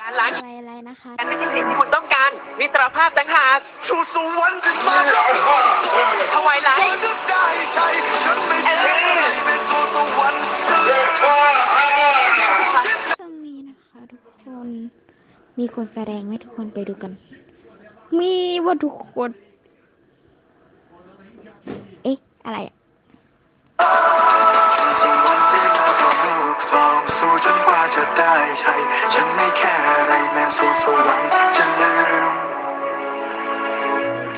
การล้างอะไรอะไรนะคะกันไม่ใช่สิ่งที่คุณต้องการมิตรภาพต่างหากสู่สวรรค์จะมาแล้วทวายไลฉันท์จะได้ใจฉันไม่ใช่เป็นสู่สวรรค์จะเลิกพาตรงนี้นะคะ ทุกคน มีคนแสดงไหมทุกคนไปดูกัน มีว่าทุกคน เอ๊ะ อะไรอะ ไม่แค่อะไรแม้สู่สวรรค์จะลืม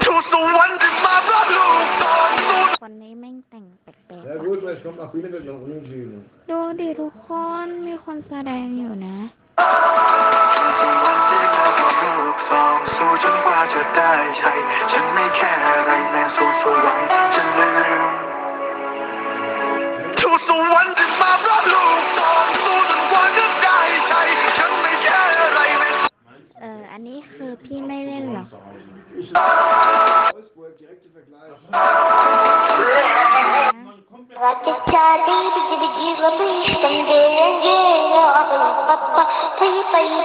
สู่สวรรค์จะมาเพราะลูกสองสู้คนนี้แม่งแต่งแปลก Ja gut, weil es kommt nach binnen wird noch unentschieden. ๆดูดิทุกคนมีคนแสดงอยู่นะ สู่วันที่มาตัวลูกสองสู้จนกว่าจะได้ใช่ฉันไม่แค่อะไรแม้สู่สวรรค์จะลืมสู่สวรรค์จะมาเพราะ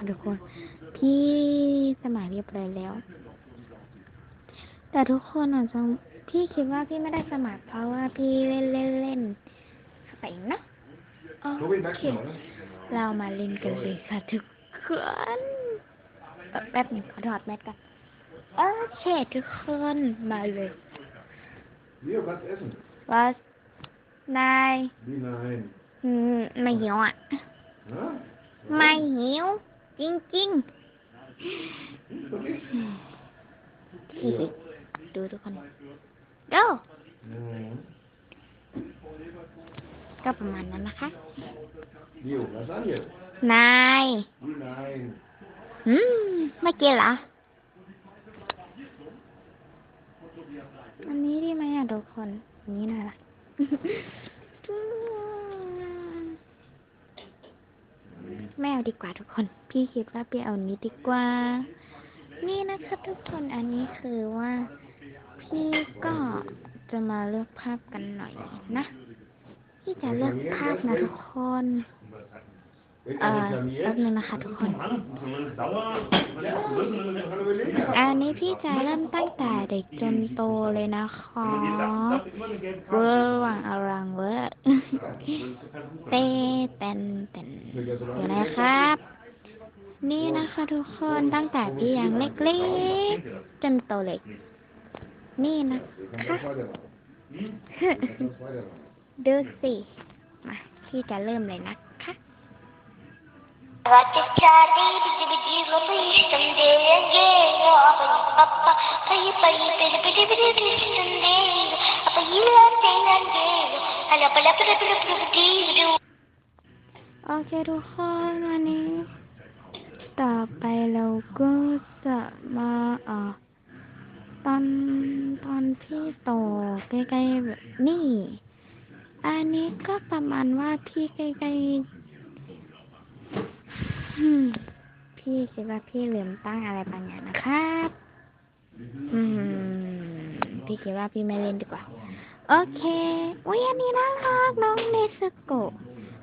นไรนะคะทุกคน พี่สมัครเรียบร้อยแล้ว แต่ทุกคนอาจจะพี่คิดว่าพี่ไม่ได้สมัครเพราะว่าพี่เล่นเล่นเล่นไปเนอะโอ Tobi, เค merkst du mal, ne? เรามาเล่นกันเลยค่ะทุกคนเอ่อแป๊บหนึงขอถอดแมสกันโอเคทุกคนมาเลย Leo, kannst essen. ว่านาย Wie nein? อืมไม่หิวอะ Ha? ไม่หิว จริงๆที่ดูทุกคนเด้อ Mhm. ก็ประมาณนั้นนะคะ Leo, Lasagne. นาย Wie nein? อืมไม่กินเหรอ อันนี้ดีไหมอะทุกคนอันนี้น่ารัก ไม่เอาดีกว่าทุกคน พี่คิดว่าพี่เอานี้ดีกว่า นี่นะคะทุกคนอันนี้คือว่า พี่ก็จะมาเลือกภาพกันหน่อยนะ พี่จะเลือกภาพนะทุกคน อ่อ er แป๊บ reklamiert, นึงนะคะทุกคน kann er überlegen. อันนี้พี่จะเริ่มตั้งแต่เด็กจนโตเลยนะคะเวอร์วังอรังเวอร์เต้เต้นเต้นอยู่ไหนครับ นี่นะคะทุกคนตั้งแต่พี่ยังเล็กๆจนโตเล็กนี่นะ Kann คะ das weitermachen. Kann das weitermachen. ดูสิ มาพี่จะเริ่มเลยนะ คะ Raketçadi bizi bizi kapıştım denge Abi papa payı payı beri biri biri üstünde Abi yılan denge Hala bala bala bala bala diru โอเคทุกคนวันนี้ ต่อไปเราก็จะมาเอ่อตอนตอนพี่โตใกล้ๆแบบนี่ อันนี้ก็ประมาณว่าพี่ใกล้ๆอืม พี่คิดว่าพี่ลืมตั้งอะไรบางอย่างนะครับ อืม พี่คิดว่าพี่ไม่เล่นดีกว่า โอเค อุ้ยอันนี้น่ารักน้องเนสโกะ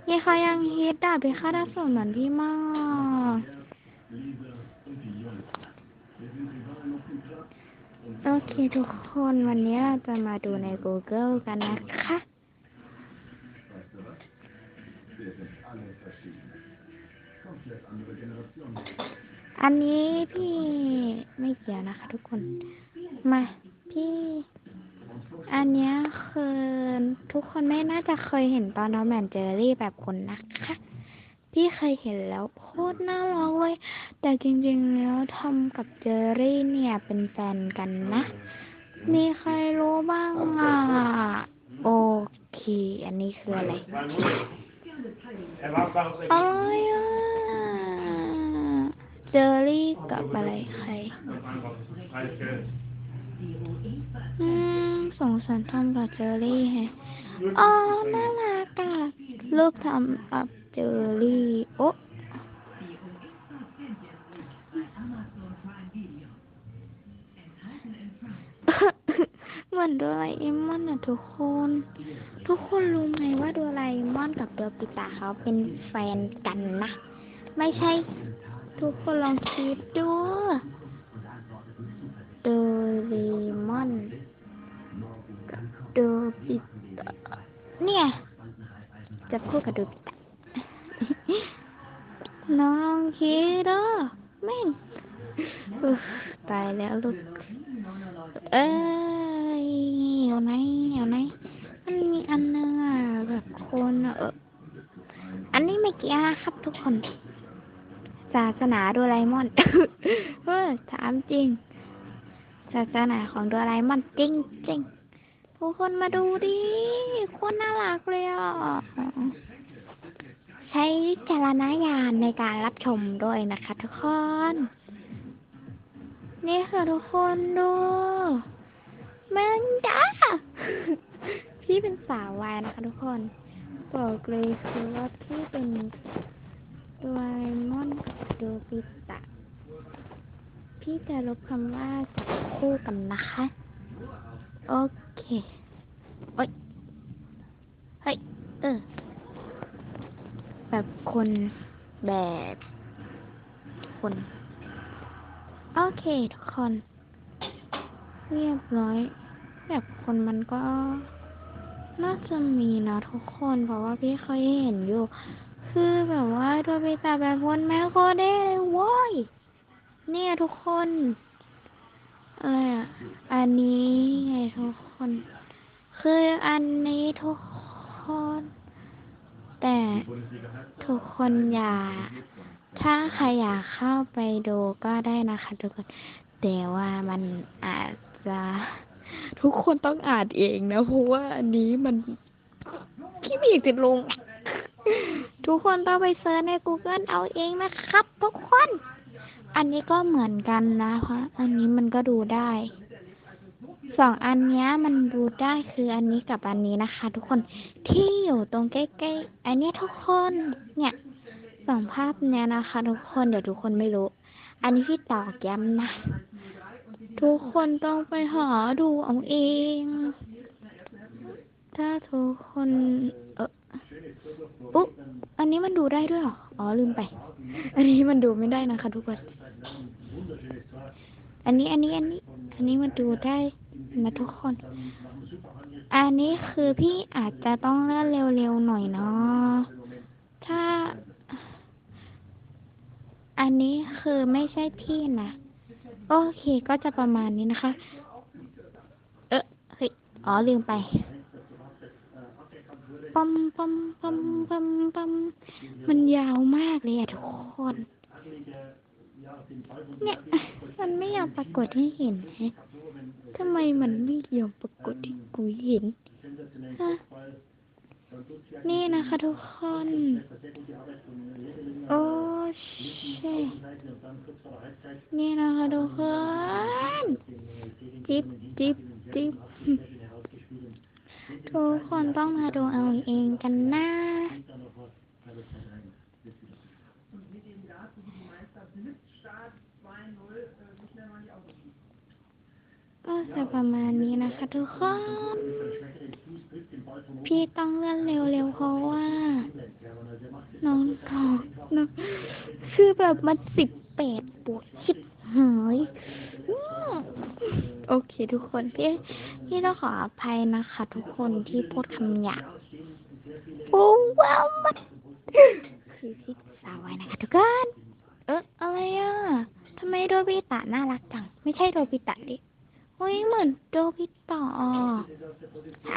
ยี่เขายังฮิตดาบพิฆาตอสูรเหมือนพี่มากโอเคทุกคนวันนี้เราจะมาดูใน Google กันนะคะ อันนี้พี่ไม่เกี่ยวนะคะ ทุกคน มาพี่ อันเนี้ยคือทุกคนไม่น่าจะเคยเห็นตอนน้องแมนเจอรี่แบบคนนะคะ พี่เคยเห็นแล้วโคตรน่ารักเลย แต่จริงๆแล้วทอมกับเจอรี่เนี่ยเป็นแฟนกันนะ มีใครรู้บ้างอะ โอเค อันนี้คืออะไรอะไร อะเจอรี่กับอะไรใครอืมสงสารทอมกับเจอรี่แฮะอ๋อน่ารักอะลูกทำกับเจอรี่โอ้เหมือนโดราเอมอนอะทุกคน ทุกคนรู้ไหมว่าโดราเอมอนกับโดปิตะเขาเป็นแฟนกันนะ ไม่ใช่ ทุกคนลองคิดดูโดเรมอนกับโดปิตะเนี่ย จะพูดกับโดปิตะน้องลองคิดดูแม่งตายแล้วลูก เอ้ยเอาไหนเอาไหนมันมีอันนึงอะแบบคนเอออันนี้ไม่เกี่ยวครับทุกคนาสนาโดราเอมอนเฮ้ยถามจริง ศาสนาของโดราเอมอนจริงจริงทุกคนมาดูดิโคนน่ารักเลยอะ ใช้วิจารณญาณในการรับชมด้วยนะคะทุกคน นี่ค่ะทุกคนดูแมงดาพี่เป็นสาววายนะคะทุกคน บอกเลยคือว่าพี่เป็น โดราเอมอนกับโดบิตะ พี่จะลบคำว่าจับคู่กันนะคะ โอเค โอ้ย เฮ้ย เออ แบบคนแบบ คน โอเค ทุกคน เรียบร้อย แบบคนมันก็ น่าจะมีนะทุกคน เพราะว่าพี่เคยเห็นอยู่ คือแบบว่าโดนไปตาแบบคนแม่โคเด้เลยโว้ย เนี่ยทุกคนอะไรอะ อันนี้ไงทุกคน คืออันนี้ทุกคน แต่ทุกคนอย่า ถ้าใครอยากเข้าไปดูก็ได้นะคะทุกคน แต่ว่ามันอาจจะ ทุกคนต้องอ่านเองนะ เพราะว่าอันนี้มันพี่ไมีติดลง ทุกคนต้องไปเซิร์ชใน Google เอาเองนะครับ ทุกคน อันนี้ก็เหมือนกันนะเพราะอันนี้มันก็ดูได้สองอันนี้มันดูได้คืออันนี้กับอันนี้นะคะ ทุกคนที่อยู่ตรงใกล้ๆอันนี้ทุกคนเนี่ยสองภาพเนี้ยนะคะ ทุกคนเดี๋ยวทุกคนไม่รู้ อันนี้พี่ต่อกย้ำนะ ทุกคนต้องไปหาดูเอาเอง ถ้าทุกคน เอออุ๊บอันนี้มันดูได้ด้วยเหรอ อ๋อลืมไป อันนี้มันดูไม่ได้นะคะทุกคน อันนี้อันนี้อันนี้ อันนี้มันดูได้นะทุกคน อันนี้คือพี่อาจจะต้องเลื่อนเร็วๆหน่อยเนาะ ถ้า อันนี้คือไม่ใช่พี่นะ โอเคก็จะประมาณนี้นะคะ เออเฮ้ย อ๋อลืมไป ปัมปัมปัมปัมปัมมันยาวมากเลยอะทุกคน เนี่ยมันไม่ยอมปรากฏให้เห็นฮะทำไมมันไม่ยอมปรากฏให้กูเห็นฮะนี่นะคะทุกคน โอ้ใช่นี่นะคะทุกคน จิ๊บจิบจิบทุกคน ต้องมาดูเอาเองกันนะก็จะประมาณนี้นะคะทุกคน พี่ต้องเลื่อนเร็วๆเพราะว่า น้องทองน้องคือแบบมันสิบแปดปวดชิบหายอ โอเค ทุกคนพี่พี่ต้องขออภัยนะคะ ทุกคนที่พูดคำหยาบโอ้ว้าวมันคือพี่สาวไว้นะคะ ทุกคนเอออะไรอะทำไมโดบิตะน่ารักจัง ไม่ใช่โดบิตะดิเฮ้ยเหมือนโดบิตะอะ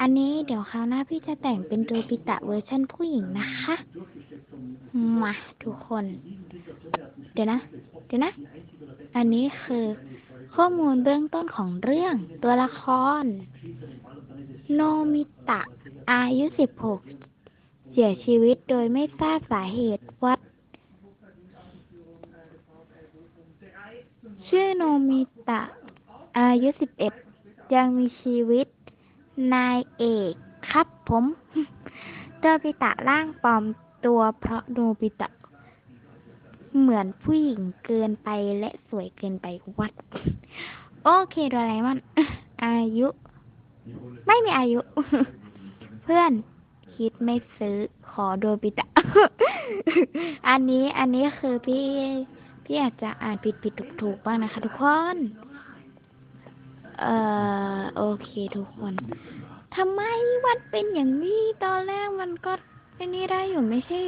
อันนี้เดี๋ยวคราวหน้าพี่จะแต่งเป็นโดบิตะเวอร์ชันผู้หญิงนะคะ มาทุกคน เดี๋ยวนะ เดี๋ยวนะ อันนี้คือ ข้อมูลเบื้องต้นของเรื่อง ตัวละคร โนมิตะ อายุสิบหกเสียชีวิตโดยไม่ทราบสาเหตุวัด ชื่อโนมิตะ อายุสิบเอ็ดยังมีชีวิต นายเอกครับผมโดบิตะร่างปลอมตัวเพราะโนบิตะเหมือนผู้หญิงเกินไปและสวยเกินไปวัด โอเคโดราเอมอน อายุ ไม่มีอายุ เพื่อนคิดไม่ซื้อขอโดบิตะ อันนี้อันนี้คือพี่พี่อาจจะอ่านผิดผิดถูกถูกบ้างนะคะ ทุกคน เอ่อโอเค ทุกคนทำไมมันเป็นอย่างนี้ตอนแรกมันก็เป็นนี่ได้อยู่ไม่ใช่